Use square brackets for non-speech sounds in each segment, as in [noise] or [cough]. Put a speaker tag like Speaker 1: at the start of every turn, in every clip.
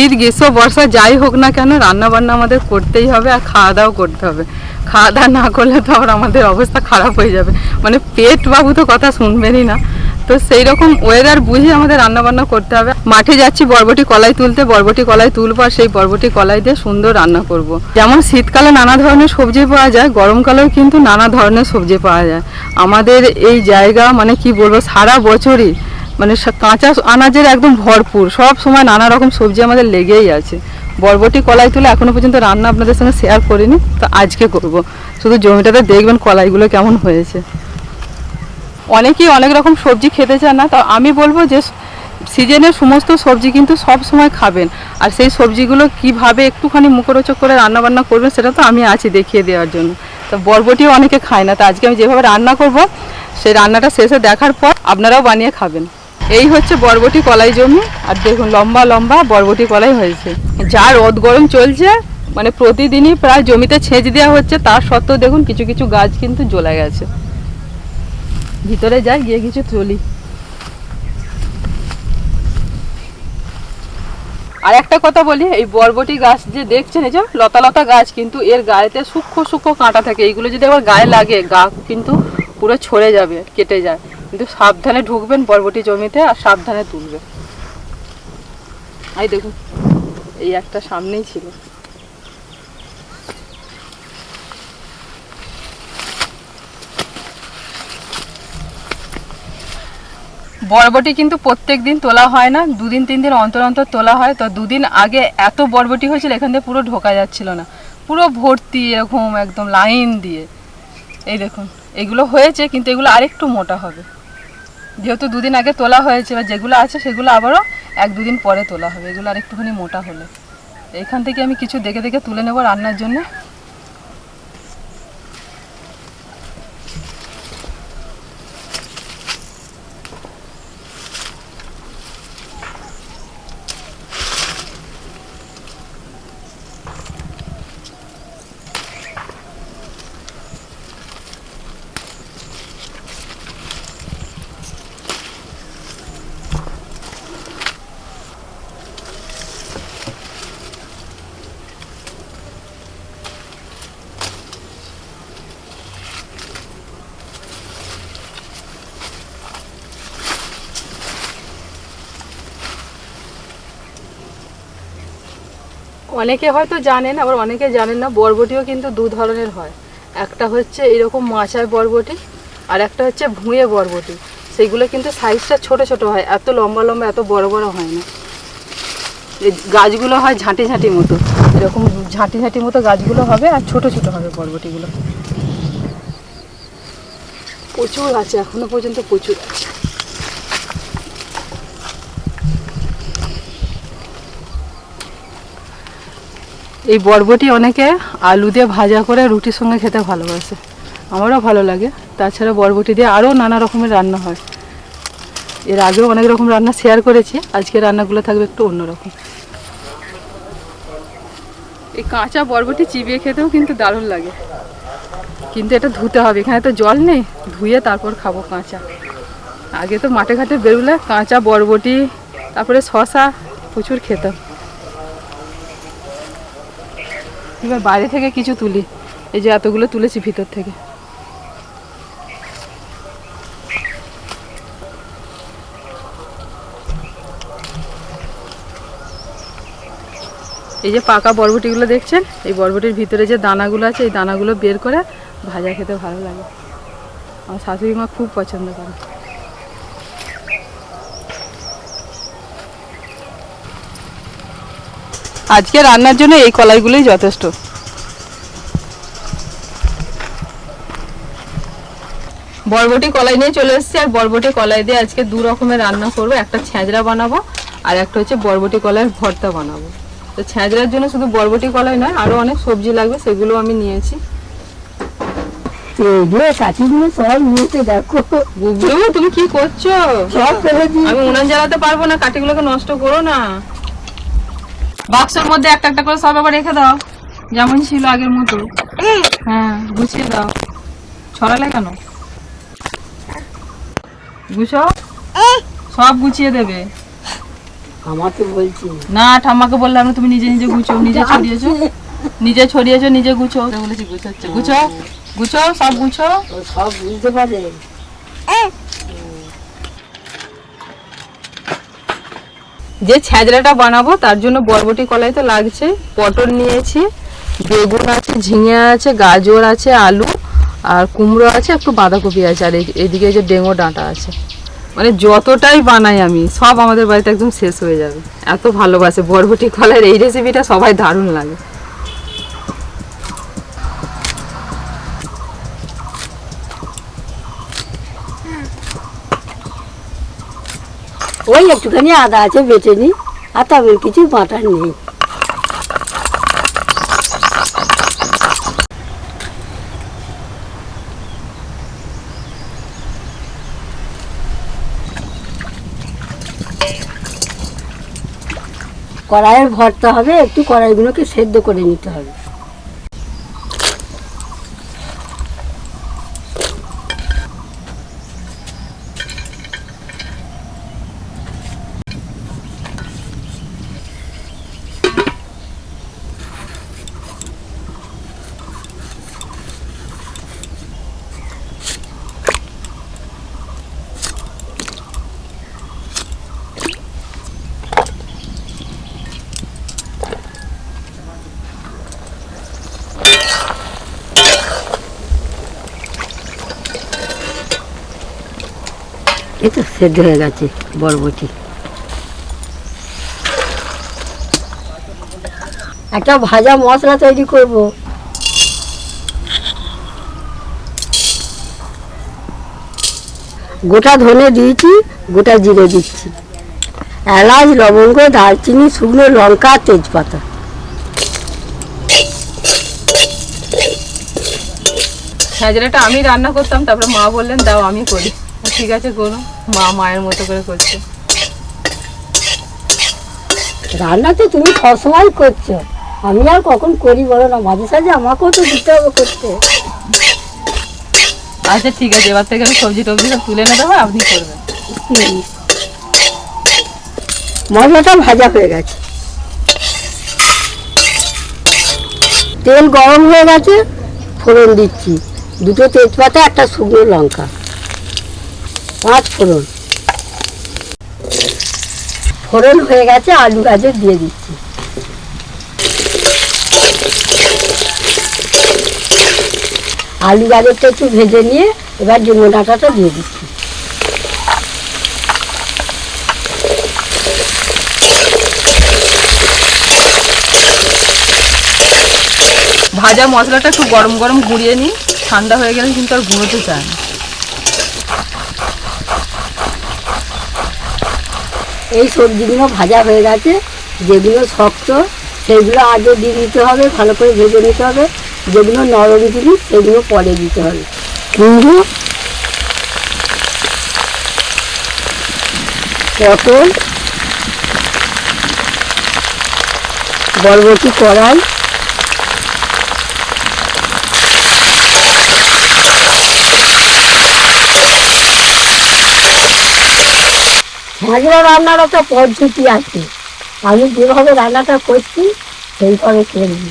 Speaker 1: শীত, গ্রীষ্ম, বর্ষা, যাই হোক না কেন রান্না বান্না আমাদের করতেই হবে আর খাওয়া দাওয়া করতে হবে। খাওয়া দাওয়া না করলে তো আবার আমাদের অবস্থা খারাপ হয়ে যাবে। মানে পেট বাবু তো কথা শুনবেনই না। তো সেই রকম ওয়েদার বুঝে আমাদের রান্না বান্না করতে হবে। মাঠে যাচ্ছি, বরবটি কলাই তুলতে, বরবটি কলাই তুলবো আর সেই বরবটি কলাই দিয়ে সুন্দর রান্না করব। যেমন শীতকালে নানা ধরনের সবজি পাওয়া যায়, গরমকালেও কিন্তু নানা ধরনের সবজি পাওয়া যায়। আমাদের এই জায়গা মানে কি বলব, সারা বছরই মানে কাঁচা আনাজের একদম ভরপুর। সব সময় নানা রকম সবজি আমাদের লেগেই আছে। বরবটি, কলাই তুলে এখনও পর্যন্ত রান্না আপনাদের সঙ্গে শেয়ার করিনি, তো আজকে করব। শুধু জমিটাতে দেখবেন কলাইগুলো কেমন হয়েছে। অনেকেই অনেক রকম সবজি খেতে চান না, তো আমি বলব যে সিজনের সমস্ত সবজি কিন্তু সব সময় খাবেন। আর সেই সবজিগুলো কীভাবে একটুখানি মুখরোচক করে রান্না বান্না করবেন সেটা তো আমি আছি দেখিয়ে দেওয়ার জন্য। তো বরবটিও অনেকে খায় না, তো আজকে আমি যেভাবে রান্না করব, সেই রান্নাটা শেষে দেখার পর আপনারাও বানিয়ে খাবেন। এই হচ্ছে বরবটি কলাই জমি, আর দেখুন লম্বা লম্বা বরবটি কলাই হয়েছে। যা রোদ গরম চলছে মানে প্রতিদিনই প্রায় জমিতে ছেঁচ দেওয়া হচ্ছে তার সত্ত্বেও দেখুন কিছু কিছু গাছ কিন্তু জ্বলে গেছে। ভিতরে যাই, গিয়ে কিছু তুলি। আর একটা কথা বলি, এই বরবটি গাছ যে দেখছেন, এই যে লতা লতা গাছ, কিন্তু এর গায়েতে সূক্ষ্ম সূক্ষ্ম কাঁটা থাকে। এইগুলো যদি আবার গায়ে লাগে, গা কিন্তু পুরো ছড়ে যাবে, কেটে যায়। কিন্তু সাবধানে ঢুকবেন বরবটি জমিতে আর সাবধানে তুলবে এই দেখুন, এই একটা সামনেই ছিল। বরবটি কিন্তু প্রত্যেক দিন তোলা হয় না, দুদিন তিন দিন অন্তর অন্তর তোলা হয়। তো দুদিন আগে এত বরবটি হয়েছিল, এখান থেকে পুরো ঢোকা যাচ্ছিল না। পুরো ভর্তি এরকম, একদম লাইন দিয়ে। এই দেখুন, এগুলো হয়েছে, কিন্তু এগুলো আরেকটু মোটা হবে। যেহেতু দুদিন আগে তোলা হয়েছে বা যেগুলো আছে সেগুলো আবারও এক দুদিন পরে তোলা হবে। এগুলো আর একটুখানি মোটা হলে। এখান থেকে আমি কিছু দেখে দেখে তুলে নেব রান্নার জন্য। অনেকে হয়তো জানেন, আবার অনেকে জানেন না, বরবটিও কিন্তু দু ধরনের হয়। একটা হচ্ছে এরকম মাচায় বরবটি, আর একটা হচ্ছে ভুঁয়ে বরবটি। সেইগুলো কিন্তু সাইজটা ছোট ছোট হয়, এত লম্বা লম্বা, এত বড় বড় হয় না। এই গাছগুলো হয় ঝাঁটি ঝাঁটি মতো। এরকম ঝাঁটি ঝাঁটি মতো গাছগুলো হবে, আর ছোট ছোট হবে বরবটিগুলো। প্রচুর আছে, এখনও পর্যন্ত প্রচুর আছে। এই বরবটি অনেকে আলু দিয়ে ভাজা করে রুটির সঙ্গে খেতে ভালোবাসে। আমারও ভালো লাগে। তাছাড়া বরবটি দিয়ে আরও নানা রকমের রান্না হয়। এর আগেও অনেক রকম রান্না শেয়ার করেছি। আজকে রান্নাগুলো থাকবে একটু অন্যরকম। এই কাঁচা বরবটি চিবিয়ে খেতেও কিন্তু দারুণ লাগে। কিন্তু এটা ধুতে হবে। এখানে তো জল নেই। ধুয়ে তারপর খাব কাঁচা। আগে তো মাঠে ঘাটে বেরোলে কাঁচা বরবটি, তারপরে শশা প্রচুর খেতাম। এবার বাইরে থেকে কিছু তুলি। এই যে এতগুলো তুলেছি ভিতর থেকে। এই যে পাকা বরবটিগুলো দেখছেন? এই বরবটির ভিতরে যে দানাগুলো আছে, এই দানাগুলো বের করে ভাজা খেতে ভালো লাগে। আমার শাশুড়ি মা খুব পছন্দ করে। আজকে রান্নার জন্য এই কলাইগুলোই যথেষ্ট। বরবটি কলাই নিয়ে চলে এসেছি আর বরবটি কলাই দিয়ে আজকে দু রকমের রান্না করব। একটা ছ্যাঁচড়া বানাবো আর একটা হচ্ছে বরবটি কলাইয়ের ভর্তা বানাবো। তো ছ্যাঁচড়ার জন্য শুধু বরবটি কলাই নয় আরও অনেক সবজি লাগবে সেগুলো আমি নিয়েছি। তুমি কি করছ? আমি উনান জ্বালাতে পারব না কাঠিগুলোকে নষ্ট করো না। বাক্সের মধ্যে একটা একটা করে সব আবার রেখে দাও। যেমন ছিল আগের মতো। হ্যাঁ গুছিয়ে দাও। ছড়ালে কেন? গুছো? সব গুছিয়ে দেবে।
Speaker 2: আমাকে বলছি।
Speaker 1: না ঠাম্মাকে বললাম না তুমি নিজে নিজে গুছো। নিজে ছড়িয়েছো। নিজে ছড়িয়েছো নিজে গুছো। বলেছি গুছোচ্ছে। গুছো? গুছো? সব গুছো?
Speaker 2: সব বুঝতে পারে।
Speaker 1: যে ছ্যাঁচড়াটা বানাবো, তার জন্য বরবটি কলাই তো লাগছে। পটল নিয়েছি, বেগুন আছে, ঝিঙে আছে, গাজর আছে, আলু, আর কুমড়ো আছে, একটু বাঁধাকপি আছে, আর এদিকে যে ডেঙ্গো ডাঁটা আছে। মানে যতটাই বানাই আমি, সব আমাদের বাড়িতে একদম শেষ হয়ে যাবে। এত ভালোবাসে বরবটি কলাইয়ের এই রেসিপিটা সবাই দারুণ লাগে।
Speaker 2: ওই একটুখানি আদা আছে বেটে নি আর তবে কিছু বাটার নেই। কড়াইয়ের ভরতে হবে, একটু কড়াইগুলোকে সেদ্ধ করে নিতে হবে। এই সেদ্ধ হয়ে গেছে বরবটি একটা ভাজা মশলা তৈরি করব। গোটা ধনে দিয়েছি, গোটা জিরে দিচ্ছি। এলাচ, লবঙ্গ, দারচিনি, শুকনো লঙ্কা, তেজপাতা।
Speaker 1: ছ্যাঁচড়াটা আমি রান্না করতাম, তারপরে মা বললেন, দাও, আমি করি। ঠিক আছে করো। মা মায়ের মতো করে করছে।
Speaker 2: রান্না তো তুমি সবসময় করছ। আমি আর কখন করি বলো না? মাঝে সাঝে আমাকেও তো দিতে হবে করতে।
Speaker 1: আচ্ছা ঠিক আছে এবার থেকে আমি সবজি টবজি সব তুলে এনে দেবো আপনি করবেন।
Speaker 2: মশলাটা ভাজা হয়ে গেছে। তেল গরম হয়ে গেছে ফোড়ন দিচ্ছি। দুটো তেজপাতা একটা শুকনো লঙ্কা। পাঁচ ফোড়ন ফোড়ন হয়ে গেছে, আলু গাজর দিয়ে দিচ্ছি। আলু গাজরটা একটু ভেজে নিয়ে এবার জন্য ডাঁটাটা দিয়ে দিচ্ছি।
Speaker 1: ভাজা মশলাটা একটু গরম গরম গুঁড়িয়ে নিই ঠান্ডা হয়ে গেলে কিন্তু আর গুঁড়োতে চায় না।
Speaker 2: এই সবজিগুলো ভাজা হয়ে গেছে, যেগুলো শক্ত, সেগুলো আগে দিয়ে দিতে হবে, ভালো করে ভেজে নিতে হবে। যেগুলো নরম জিনিস, সেগুলো পরে দিতে হবে। কিন্তু পটল বরবটি কড়াই মাজরা রান্নার একটা পদ্ধতি আছে। আমি যেভাবে রান্নাটা করছি সেইভাবে করবি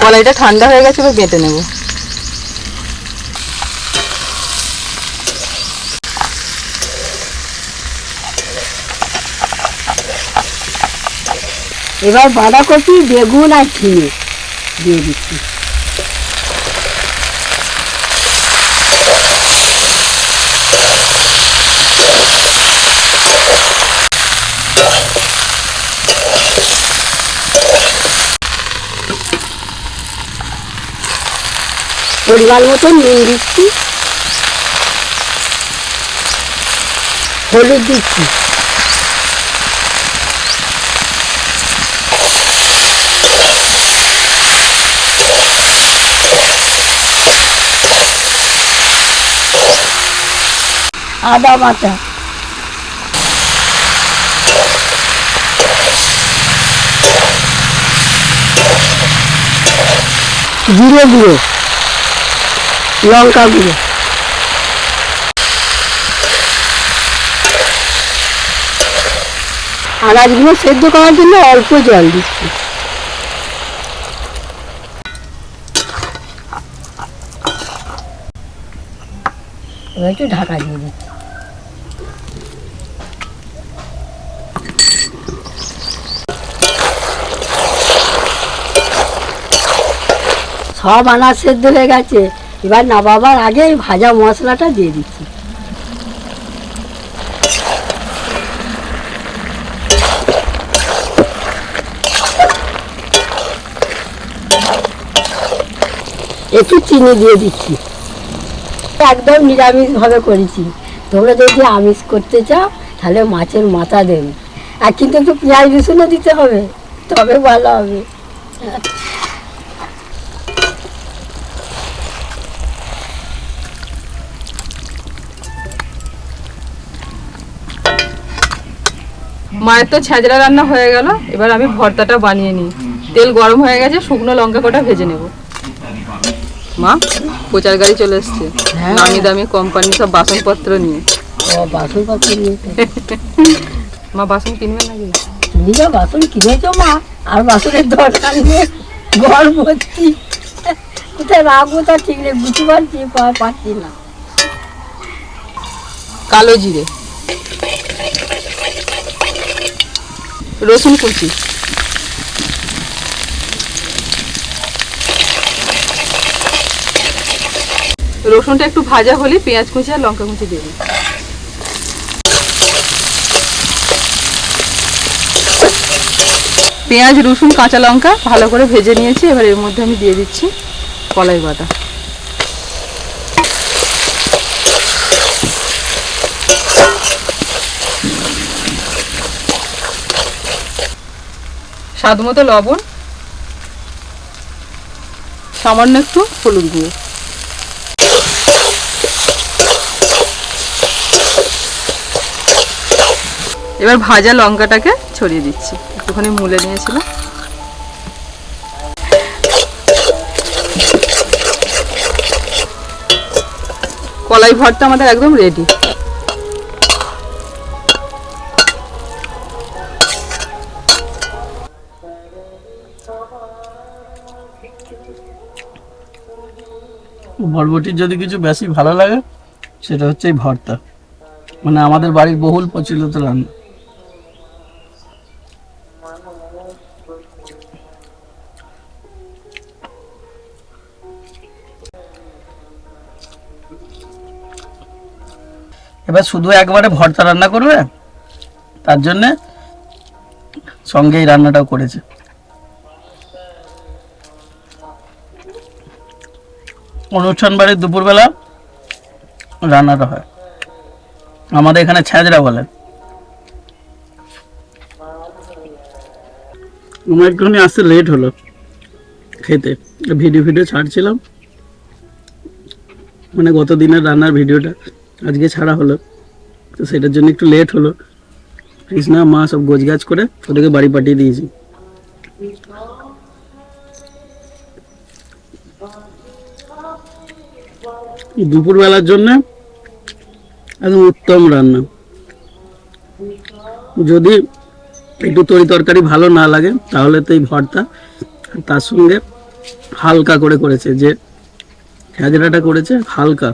Speaker 1: কলাইটা ঠান্ডা হয়ে গেছে এবার বেটে নেব।
Speaker 2: এবার বাঁধাকপি বেগুন আর ঝিঙে দিয়ে দিচ্ছি। পরিমাণ মতো নুন দিচ্ছি। হলুদ দিচ্ছি। আদা বাটা। জিরে গুঁড়ো। লঙ্কা গুঁড়ো। আনাজগুলো সেদ্ধ করার জন্য অল্প জল দিচ্ছি। একটু ঢাকা দিয়ে দিচ্ছি। সব আনাজ সেদ্ধ হয়ে গেছে। এবার নামাবার আগে এই ভাজা মশলাটা দিয়ে দিচ্ছি। একটু চিনি দিয়ে দিচ্ছি। একদম নিরামিষভাবে করেছি। তোমরা যদি আমিষ করতে চাও, তাহলে মাছের মাথা দেবে। আর কিন্তু একটু পেঁয়াজ রসুনও দিতে হবে। তবে ভালো হবে।
Speaker 1: মায়ের তো ছেঁচড়া রান্না হয়ে গেল এবার আমি ভর্তাটা বানিয়ে নিই। তেল গরম হয়ে গেছে শুকনো লঙ্কা কটা ভেজে নেব। মা প্রচার গাড়ি চলে এসছে।
Speaker 2: হ্যাঁ।
Speaker 1: নামি দামি কোম্পানি সব বাসনপত্র নিয়ে।
Speaker 2: বাসনপত্র নিয়ে? [laughs]
Speaker 1: মা বাসন কিনবে নাকি?
Speaker 2: তুমি যা বাসন কিনেছো মা আর বাসনের দরকার নেই ঘর ভর্তি। কোথায় রাখব তা ঠিক নেই বুঝতে পারছি পা- পারছি না।
Speaker 1: কালো জিরে। রসুন কুচি। রসুনটা একটু ভাজা হলে পেঁয়াজ কুচি আর লঙ্কা কুচি দিই। পেঁয়াজ, রসুন, কাঁচা লঙ্কা ভালো করে ভেজে নিয়েছি, এবার এর মধ্যে আমি দিয়ে দিচ্ছি কলাই বাটা। স্বাদ মতো লবণ, সামান্য একটু হলুদ গুঁড়ো। এবার ভাজা লঙ্কাটাকে ছড়িয়ে দিচ্ছি। একটুখানি মুলে নিয়েছিলাম। কলাই ভর্তা আমাদের একদম রেডি
Speaker 3: বরবটির যদি কিছু বেশি ভালো লাগে, সেটা হচ্ছে এই ভর্তা। মানে আমাদের বাড়ির বহুল প্রচলিত রান্না। এবার শুধু একবারে ভর্তা রান্না করবে, তার জন্যে সঙ্গে এই রান্নাটাও করেছে। অনুষ্ঠান বাড়ির দুপুরবেলা রান্নাটা হয়। আমাদের এখানে ছ্যাঁচড়া বলে। আমার একটুখানি আসতে লেট হলো খেতে। ভিডিও ভিডিও ছাড়ছিলাম। মানে গত দিনের রান্নার ভিডিওটা আজকে ছাড়া হলো। তো সেটার জন্য একটু লেট হলো। কৃষ্ণা, মা সব গোছগাছ করে ওদেরকে বাড়ি পাঠিয়ে দিয়েছি। দুপুরবেলার জন্য একদম উত্তম রান্না। যদি একটু তরি তরকারি ভালো না লাগে, তাহলে তো এই ভর্তা তার সঙ্গে হালকা করে করেছে, যে খেজড়াটা করেছে হালকা।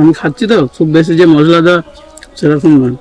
Speaker 3: আমি খাচ্ছি তো, খুব বেশি যে মশলা দেওয়া সেরকম নয়।